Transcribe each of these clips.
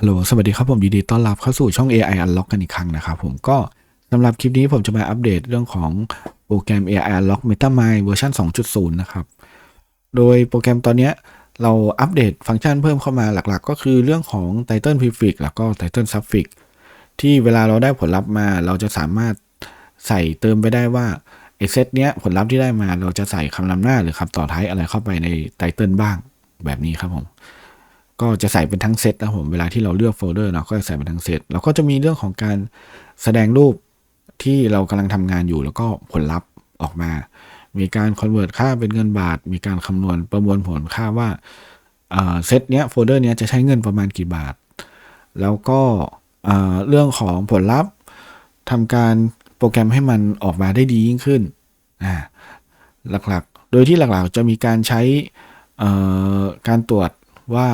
ฮัลโหล สวัสดีครับผมยินดีต้อนรับเข้าสู่ช่อง AI Unlock กันอีกครั้งนะครับผมก็สำหรับคลิปนี้ผมจะมาอัปเดตเรื่องของโปรแกรม AI Unlock MetaMind เวอร์ชัน2.0 นะครับ โดยโปรแกรมตอนนี้เราอัปเดตฟังก์ชันเพิ่มเข้ามาหลักๆ ก็คือเรื่องของ Title Prefix แล้วก็ Title Suffix ที่เวลาเราได้ผลลัพธ์มา เราจะสามารถใส่เติมไปได้ว่าไอเซตเนี้ยผลลัพธ์ที่ได้มาเราจะใส่คำนำหน้าหรือคำต่อท้ายอะไรเข้าไปในไตเติลบ้างแบบนี้ครับผม ก็จะใส่เป็นทั้งเซตนะผมเวลาที่เราเลือกโฟลเดอร์เนาก็จะใส่เป็นทั้งเซตแล้วก็จะมีเรื่องของการแสดงรูปที่เรากำลังทำงานอยู่แล้วก็ผลลัพธ์ออกมา มีการคอนเวิร์ตค่าเป็นเงินบาท มีการคำนวณประมวลผลค่าว่าเซตเนี้ยโฟลเดอร์เนี้ยจะใช้เงินประมาณกี่บาท แล้วก็เรื่องของผลลัพธ์ทำการโปรแกรมให้มันออกมาได้ดียิ่งขึ้นหลักๆ โดยที่หลักๆจะมีการใช้การตรวจว่า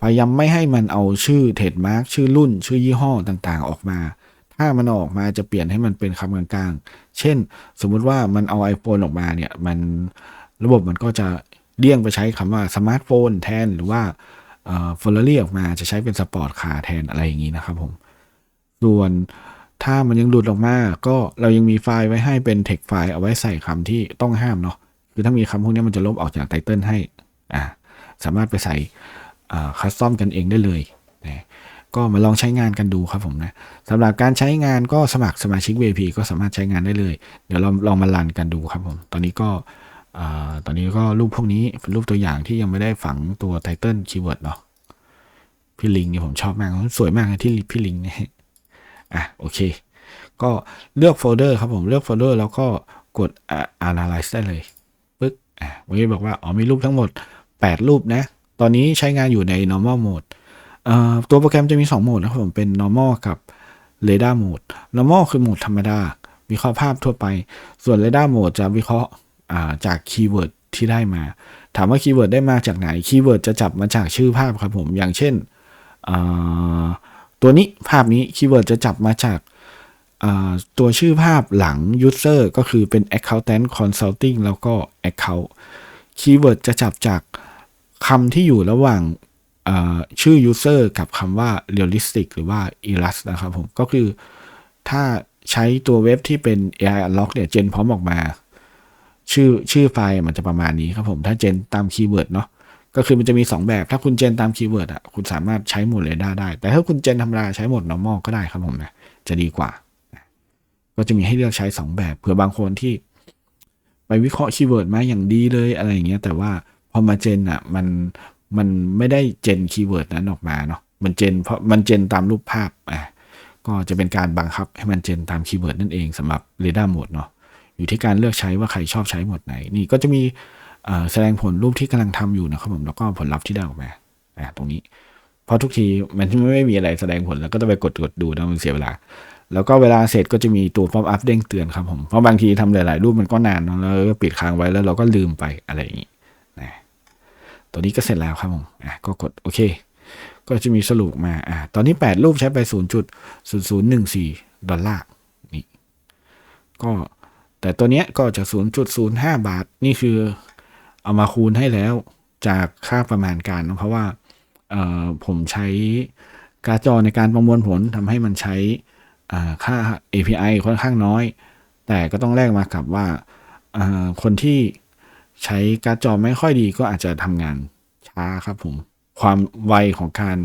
พยายามไม่ให้มันเอาชื่อเทรดมาร์กชื่อรุ่น ชื่อยี่ห้อต่างๆ ออกมา ถ้ามันออกมาจะเปลี่ยนให้มันเป็นคำกลางๆ เช่น สมมุติว่ามันเอา iPhone ออกมาเนี่ยมันระบบมันก็จะเลี่ยงไปใช้คำว่าสมาร์ทโฟนแทนหรือว่าเฟอร์รารี่ออกมาจะใช้เป็นสปอร์ตคาร์แทนอะไรอย่างนี้นะครับผมส่วนถ้ามันยังหลุดออกมา ก็เรายังมีไฟล์ไว้ให้เป็น text ไฟล์เอาไว้ใส่คำที่ต้องห้ามเนาะคือถ้ามีคำพวกนี้มันจะลบออกจากไตเติลให้อ่าสามารถไปใส่ คัสตอมกันเองได้เลยนะก็มาลองใช้งานกันดูครับผมนะสำหรับการใช้งานก็สมัครสมาชิก VIP ก็สามารถใช้งานได้เลย เดี๋ยวเราลองมาลันกันดูครับผม ตอนนี้ก็อาตอนนี้ก็รูปพวกนี้เป็นรูปตัวอย่างที่ยังไม่ได้ฝังตัวไตเติลคีย์เวิร์ดเนาะพี่ลิงนี่ผมชอบมาก สวยมากนะที่พี่ลิงเนี่ยอะโอเค ก็เลือกโฟลเดอร์ครับผมเลือกโฟลเดอร์แล้วก็กด analyze ได้เลยปึ๊กอะวันนี้บอกว่าอ๋อมีรูปทั้งหมด 8 รูปนะ ตอนนี้ใช้งานอยู่ใน normal mode ตัวโปรแกรมจะมี 2 โหมดนะครับผมเป็น normal กับ radar mode normal คือโหมดธรรมดา วิเคราะห์ภาพทั่วไป ส่วน radar mode จะวิเคราะห์จากคีย์เวิร์ดที่ได้มา ถามว่าคีย์เวิร์ดได้มาจากไหน คีย์เวิร์ดจะจับมาจากชื่อภาพครับผม อย่างเช่น ตัวนี้ภาพนี้คีย์เวิร์ดจะจับมาจากตัวชื่อภาพหลัง user ก็คือเป็น accountant consulting แล้วก็ account คีย์เวิร์ดจะจับจาก คำที่อยู่ระหว่างชื่อ user กับคำว่า realistic หรือว่า illus นะครับผม ก็คือถ้าใช้ตัวเว็บที่เป็น AI Unlock เนี่ย เจนพร้อมออกมา ชื่อชื่อไฟล์มันจะประมาณนี้ครับผม ถ้าเจนตามคีย์เวิร์ดเนาะ ก็คือมันจะมี 2 แบบ ถ้าคุณเจนตามคีย์เวิร์ดอะ คุณสามารถใช้หมดเรดาได้ แต่ถ้าคุณเจนธรรมดาใช้หมด normal ก็ได้ครับผมนะ จะดีกว่า ก็จะมีให้เลือกใช้ 2 แบบ เผื่อบางคนที่ ไปวิเคราะห์คีย์เวิร์ดมาอย่างดีเลยอะไรอย่างเงี้ย แต่ว่า อมาเจนอะมันมันไม่ได้เจนคีย์เวิร์ดนั้นออกมาเนาะมันเจนเพราะมันเจนตามรูปภาพอะก็จะเป็นการบังคับให้มันเจนตามคีย์เวิร์ดนั่นเองสำหรับเรดาร์โหมดเนาะอยู่ที่การเลือกใช้ว่าใครชอบใช้โหมดไหน นี่ก็จะมีแสดงผลรูปที่กำลังทำอยู่นะครับผมแล้วก็ผลลัพธ์ที่ได้ออกมาอ่าตรงนี้เพราะทุกทีมันไม่มีอะไรแสดงผลแล้วก็ต้องไปกดกดดูนะมันเสียเวลา แล้วก็เวลาเสร็จก็จะมีตัวป๊อปอัพเด้งเตือนครับผมเพราะบางทีทำหลาย ๆ รูปมันก็นานเนาะแล้วก็ปิดค้างไว้แล้วเราก็ลืมไปอะไรอย่างนี้ ตัวนี้ก็เสร็จแล้วครับผมอะก็กดโอเค ก็จะมีสรุปมาอ่าตอนนี้ 8 รูปใช้ไป 0.0014 ดอลลาร์นี่ก็แต่ตัวเนี้ยก็จะ 0.05 บาท นี่คือเอามาคูณให้แล้วจากค่าประมาณการเพราะว่าผมใช้การ์ดจอในการประมวลผลทำให้มันใช้ค่า API ค่อนข้างน้อย แต่ก็ต้องแลกมากับว่าคนที่ ใช้การ์ดจอไม่ค่อยดีก็อาจจะทำงานช้าครับผม ความไวของการ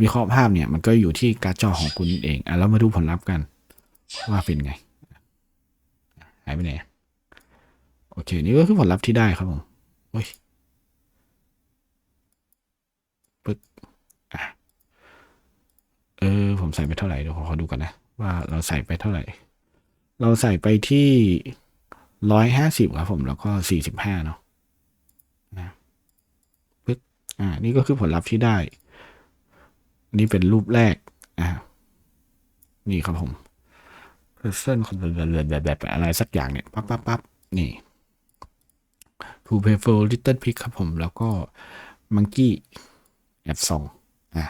วิเคราะห์ภาพเนี่ย มันก็อยู่ที่การ์ดจอของคุณเองอะแล้วมาดูผลลัพธ์กัน ว่าเป็นไงหายไปไหนโอเค นี่ก็คือผลลัพธ์ที่ได้ครับผมโอ้ยปึ๊กอะเออ ผมใส่ไปเท่าไหร่เดี๋ยวขอดูกันนะ ว่าเราใส่ไปเท่าไหร่ เราใส่ไปที่ ร้อยห้าสิบครับผมแล้วก็สี่สิบห้าเนาะนะปึ๊กอ่า นี่ก็คือผลลัพธ์ที่ได้ นี่เป็นรูปแรก อ่า นี่ครับผม person คนเรือนแบบแบบอะไรสักอย่างเนี่ยปั๊บปั๊บปั๊บนี่ to pay for little pig ครับผม แล้วก็ monkey แอบส่องอะ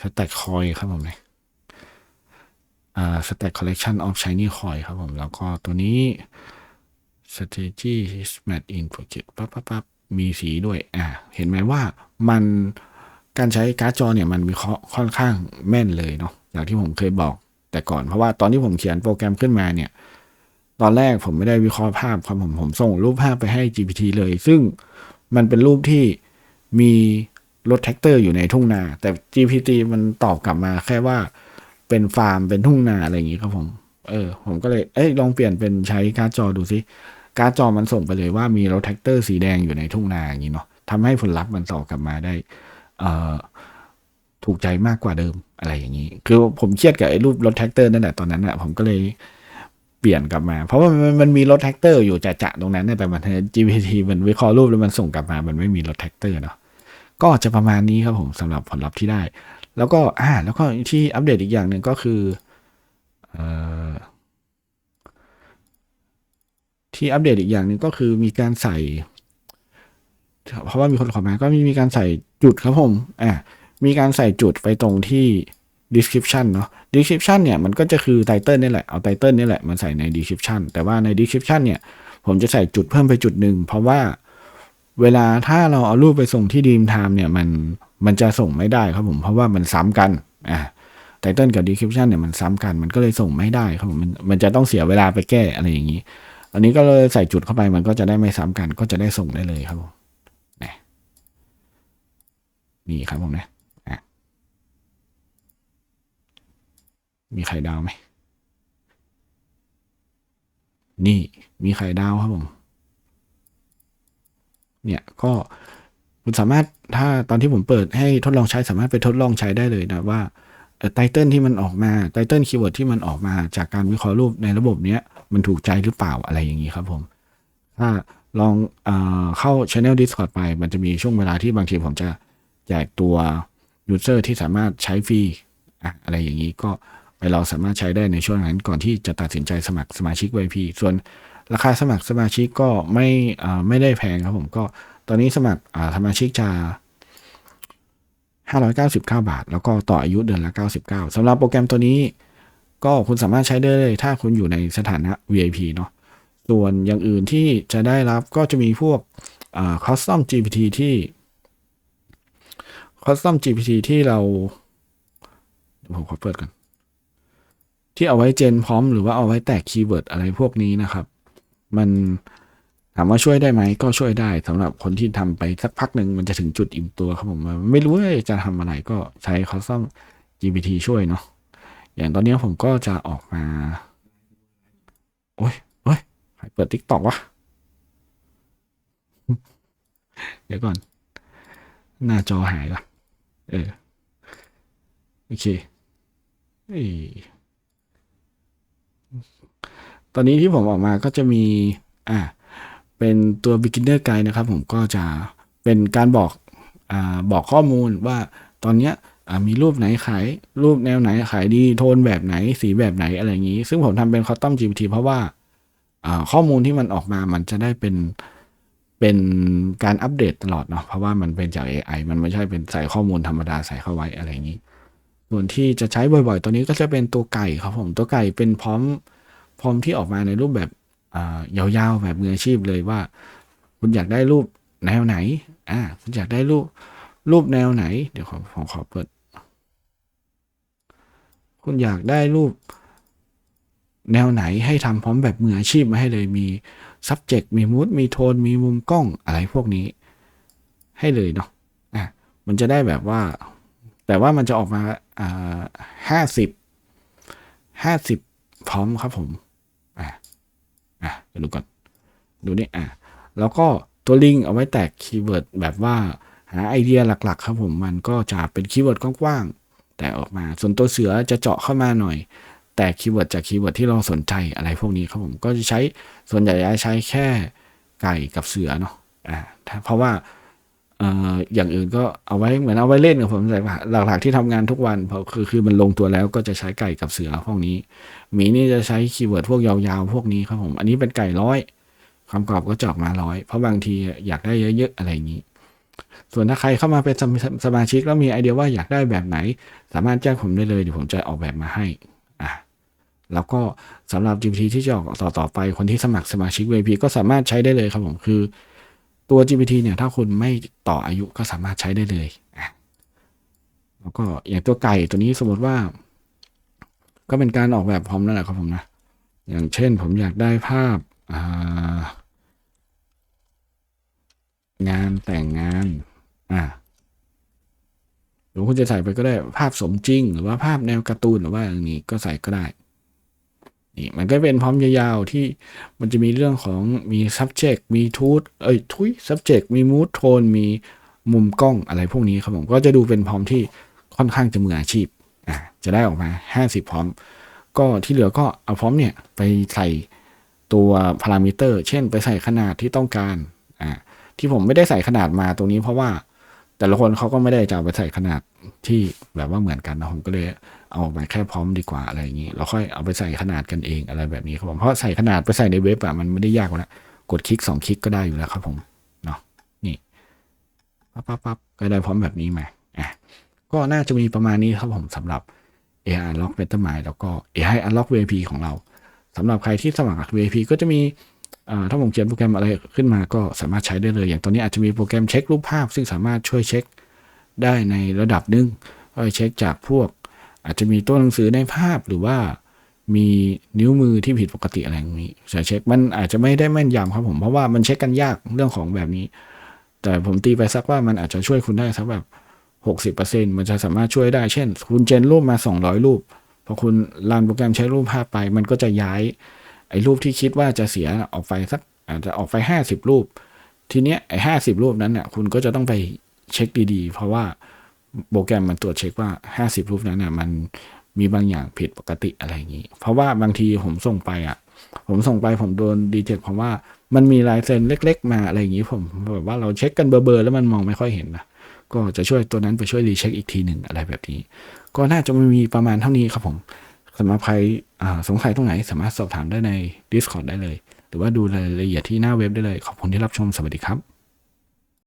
สแต็กคอยครับผมเนี่ย อ่าสแต็ก collection of shiny coin ครับผม แล้วก็ตัวนี้ strategy is match in project ปั๊บปั๊บปั๊บมีสีด้วย อะเห็นไหมว่ามันการใช้การ์ดจอเนี่ยมันวิเคราะห์ค่อนข้างแม่นเลยเนาะอย่างที่ผมเคยบอกแต่ก่อน เพราะว่าตอนที่ผมเขียนโปรแกรมขึ้นมาเนี่ย ตอนแรกผมไม่ได้วิเคราะห์ภาพครับผมผมส่งรูปภาพไปให้ GPT เลย ซึ่งมันเป็นรูปที่มีรถแท็กเตอร์อยู่ในทุ่งนา แต่ GPT มันตอบกลับมาแค่ว่า เป็นฟาร์มเป็นทุ่งนาอะไรอย่างนี้ครับผม เออ ผมก็เลยเอ้ยลองเปลี่ยนเป็นใช้การ์ดจอดูซิการ์ดจอมันส่งไปเลยว่ามีรถแท็กเตอร์สีแดงอยู่ในทุ่งนาอย่างนี้เนาะทำให้ผลลัพธ์มันตอกลับมาได้เออถูกใจมากกว่าเดิมอะไรอย่างนี้ คือผมเครียดกับไอ้รูปรถแท็กเตอร์นั่นแหละตอนนั้นอะผมก็เลยเปลี่ยนกลับมา เพราะว่ามันมันมีรถแท็กเตอร์อยู่จะจะตรงนั้นเนี่ยแต่มัน GPT มันวิเคราะห์รูปแล้วมันส่งกลับมา มันไม่มีรถแท็กเตอร์เนาะก็จะประมาณนี้ครับผมสำหรับผลลัพธ์ที่ได้ แล้วก็อ่าแล้วก็ที่อัปเดตอีกอย่างหนึ่งก็คือเอ่อที่อัปเดตอีกอย่างหนึ่งก็คือมีการใส่ เพราะว่ามีคนขอมาก็มีมีการใส่จุดครับผมอ่ามีการใส่จุดไปตรงที่ description เนาะ description เนี่ยมันก็จะคือ title นี่แหละ เอา title นี่แหละมันใส่ใน description แต่ว่าใน description เนี่ย ผมจะใส่จุดเพิ่มไปจุดหนึ่งเพราะว่าเวลาถ้าเราเอารูปไปส่งที่ดีมไทม์เนี่ยมัน มันจะส่งไม่ได้ครับผมเพราะว่ามันซ้ำกันอ่า title กับ description เนี่ยมันซ้ำกันมันก็เลยส่งไม่ได้ครับผมมันมันจะต้องเสียเวลาไปแก้อะไรอย่างนี้ อันนี้ก็เลยใส่จุดเข้าไปมันก็จะได้ไม่ซ้ำกันก็จะได้ส่งได้เลยครับผมนี่ครับผมนะมีไข่ดาวไหม นี่มีไข่ดาวครับผม เนี่ยก็ คุณสามารถถ้าตอนที่ผมเปิดให้ทดลองใช้สามารถไปทดลองใช้ได้เลยนะว่าไตเติลที่มันออกมาไตเติลคีย์เวิร์ดที่มันออกมาจากการวิเคราะห์รูปในระบบเนี้ยมันถูกใจหรือเปล่าอะไรอย่างนี้ครับผม ถ้าลองเอเข้า Channel Discord ไป มันจะมีช่วงเวลาที่บางทีผมจะแจกตัว User ที่สามารถใช้ฟรีอะอะไรอย่างนี้ก็ไปเราสามารถใช้ได้ในช่วงนั้นก่อนที่จะตัดสินใจสมัครสมาชิก VIP ส่วนราคาสมัครสมาชิกก็ไม่ไม่ได้แพงครับผมก็ ตอนนี้สมัครสมาชิกจะ599 บาท แล้วก็ต่ออายุเดือนละ 99สำหรับโปรแกรมตัวนี้ ก็คุณสามารถใช้ได้เลย ถ้าคุณอยู่ในสถานะ VIP เนาะส่วนอย่างอื่นที่จะได้รับก็จะมีพวก Custom GPT ที่ Custom GPT ที่เราผมขอเปิดกันที่เอาไว้เจนพร้อมหรือว่าเอาไว้แตกคีย์เวิร์ดอะไรพวกนี้นะครับ มัน ถามว่าช่วยได้ไหมก็ช่วยได้สำหรับคนที่ทำไปสักพักหนึ่งมันจะถึงจุดอิ่มตัวครับผมไม่รู้ว่าจะทำอะไรก็ใช้ Custom GPT ช่วยเนาะอย่างตอนนี้ผมก็จะออกมา โอ้ยโอ้ยใครเปิดทิกตอกวะ เดี๋ยวก่อน หน้าจอหายละเออ โอเคเอตอนนี้ที่ผมออกมาก็จะมี อ่า เป็นตัว beginner guide นะครับผมก็จะเป็นการบอกอบอกข้อมูลว่าตอนเนี้ยมีรูปไหนขายรูปแนวไหนขายดีโทนแบบไหนสีแบบไหนอะไรอย่างนี้ ซึ่งผมทำเป็น custom GPT เพราะว่าข้อมูลที่มันออกมามันจะได้เป็นเป็นการอัปเดตตลอดเนาะเพราะว่ามันเป็นจาก AI มันไม่ใช่เป็นใส่ข้อมูลธรรมดาใส่เข้าไว้อะไรอย่างนี้ ส่วนที่จะใช้บ่อยๆ ตัวนี้ก็จะเป็นตัวไก่ครับผมตัวไก่เป็นพร้อมพร้อมที่ออกมาในรูปแบบ ยาวๆแบบมืออาชีพเลยว่า คุณอยากได้รูปแนวไหน อ่า คุณอยากได้รูปรูปแนวไหน เดี๋ยวขอผมขอเปิด คุณอยากได้รูป แนวไหนให้ทำพร้อมแบบมืออาชีพมาให้เลยมี subject มี mood มีโทน มีมุมกล้องอะไรพวกนี้ ให้เลยเนาะอะมันจะได้แบบว่า แต่ว่ามันจะออกมาอ่าห้าสิบห้าสิบพร้อมครับผม ดูก่อน ดูนี่อะแล้วก็ตัวลิงเอาไว้แตกคีย์เวิร์ดแบบว่าหาไอเดียหลัก ๆ ครับผมมันก็จะเป็นคีย์เวิร์ดกว้างๆแต่ออกมา ส่วนตัวเสือจะเจาะเข้ามาหน่อย แต่คีย์เวิร์ดจากคีย์เวิร์ดที่เราสนใจอะไรพวกนี้ครับผมก็จะใช้ส่วนใหญ่จะใช้แค่ไก่กับเสือเนาะอ่าเพราะว่า อย่างอื่นก็เอาไว้เหมือนเอาไว้เล่นกับผมแต่หลักๆที่ทำงานทุกวันเพราะคือคือมันลงตัวแล้วก็จะใช้ไก่กับเสือพวกนี้หมีนี่จะใช้คีย์เวิร์ดพวกยาวๆ พวกนี้ครับผม อันนี้เป็นไก่ร้อยคำกรอบก็จอกมาร้อยเพราะบางทีอยากได้เยอะๆอะไรอย่างนี้ ส่วนถ้าใครเข้ามาเป็นสมาชิกแล้วมีไอเดียว่าอยากได้แบบไหน สามารถแจ้งผมได้เลยเดี๋ยวผมจะออกแบบมาให้อะแล้วก็สำหรับ GPT ที่จะออกต่อต่อไปคนที่สมัครสมาชิก VIP ก็สามารถใช้ได้เลยครับผมคือ ตัว GPT เนี่ยถ้าคุณไม่ต่ออายุก็สามารถใช้ได้เลยแล้วก็อย่างตัวไก่ตัวนี้สมมติว่า ก็เป็นการออกแบบพร้อมนั่นแหละครับผมนะ อย่างเช่นผมอยากได้ภาพางานแต่งงาน อ่าหรือคุณจะใส่ไปก็ได้ภาพสมจริง หรือว่าภาพแนวการ์ตูนหรือว่าอย่างนี้ก็ใส่ก็ได้ นี่มันก็เป็นพร้อมยาวๆที่มันจะมีเรื่องของมี subject มี to เอ้ยทุย subject มี mood tone มีมุมกล้องอะไรพวกนี้ครับผมก็จะดูเป็นพร้อมที่ค่อนข้างจะมืออาชีพอ่าจะได้ออกมา 50 พร้อม ก็ที่เหลือก็เอาพร้อมเนี่ยไปใส่ตัวพารามิเตอร์ เช่นไปใส่ขนาดที่ต้องการอ่าที่ผมไม่ได้ใส่ขนาดมาตรงนี้เพราะว่า แต่ละคนเขาก็ไม่ได้จะเอาไปใส่ขนาดที่แบบว่าเหมือนกันนะผมก็เลยเอามาแค่พร้อมดีกว่าอะไรอย่างนี้เราค่อยเอาไปใส่ขนาดกันเองอะไรแบบนี้ครับผมเพราะใส่ขนาดไปใส่ในเว็บอะมันไม่ได้ยากกว่านะกดคลิกสองคลิกก็ได้อยู่แล้วครับผมเนาะนี่ปั๊บปั๊บปั๊บก็ได้พร้อมแบบนี้มาอะก็น่าจะมีประมาณนี้ครับผมสำหรับ AI Unlock Bettermind แล้วก็ AI Unlock VIP ของเราสำหรับใครที่สมัคร VIP ก็จะมี ถ้าผมเขียนโปรแกรมอะไรขึ้นมาก็สามารถใช้ได้เลย อย่างตอนนี้อาจจะมีโปรแกรมเช็ครูปภาพ ซึ่งสามารถช่วยเช็คได้ในระดับหนึ่งก็เช็คจากพวก อาจจะมีตัวหนังสือในภาพหรือว่ามีนิ้วมือที่ผิดปกติอะไรอย่างนี้ใช้เช็คมันอาจจะไม่ได้แม่นยำครับผม เพราะว่ามันเช็คกันยากเรื่องของแบบนี้ แต่ผมตีไปสักว่ามันอาจจะช่วยคุณได้สักแบบหกสิบเปอร์เซ็นมันจะสามารถช่วยได้ เช่น คุณเจนรูปมาสองร้อยรูป พอคุณรันโปรแกรมใช้รูปภาพไป มันก็จะย้าย ไอ้รูปที่คิดว่าจะเสียออกไปสักอาจจะออกไปห้าสิบรูป ทีเนี้ยไอ้ห้าสิบรูปนั้นเนี่ยคุณก็จะต้องไปเช็คดีๆ เพราะว่าโปรแกรมมันตรวจเช็คว่าห้าสิบรูปนั้นน่ะมันมีบางอย่างผิดปกติอะไรอย่างนี้ เพราะว่าบางทีผมส่งไปอะ ผมส่งไปผมโดนดีเทคเพราะว่ามันมีลายเซ็นเล็ก ๆ มาอะไรอย่างนี้ผมแบบว่าเราเช็คกันเบอร์ๆแล้วมันมองไม่ค่อยเห็นนะก็จะช่วยตัวนั้นไปช่วยรีเช็คอีกทีหนึ่งอะไรแบบนี้ ก็น่าจะมีประมาณเท่านี้ครับผม สำหรับใครสงสัยตรงไหนสามารถสอบถามได้ใน Discord ได้เลย หรือว่าดูรายละเอียดที่หน้าเว็บได้เลย ขอบคุณที่รับชม สวัสดีครับ